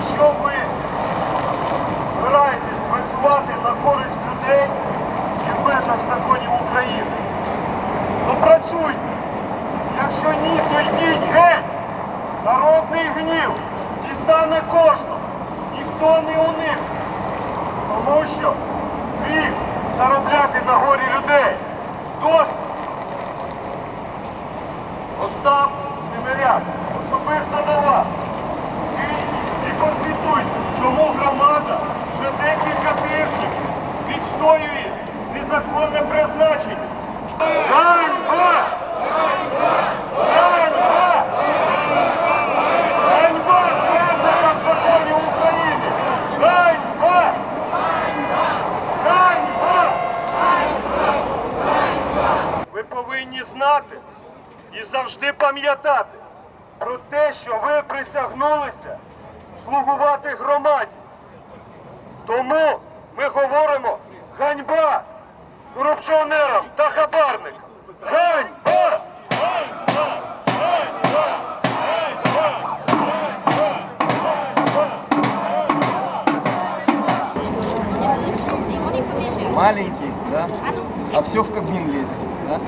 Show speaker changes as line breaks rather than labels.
Якщо ви збираєтесь працювати на користь людей і в межах законів України, то працюйте. Якщо ні, то йдіть геть. Народний гнів дістане кожного. Ніхто не у них, Тому що гріх заробляти на горі людей. Досить. Остап Семеряк. Особисто на вас. Незаконне призначення. Ганьба! Ганьба! Ганьба зрадникам законів України! Ганьба! Ганьба! Ви повинні знати і завжди пам'ятати про те, що ви присягнулися слугувати громаді. Тому ми говоримо ганьба корупціонерам та хабарникам. Ганьба!
Маленький, да? А все в кабин лезет, да?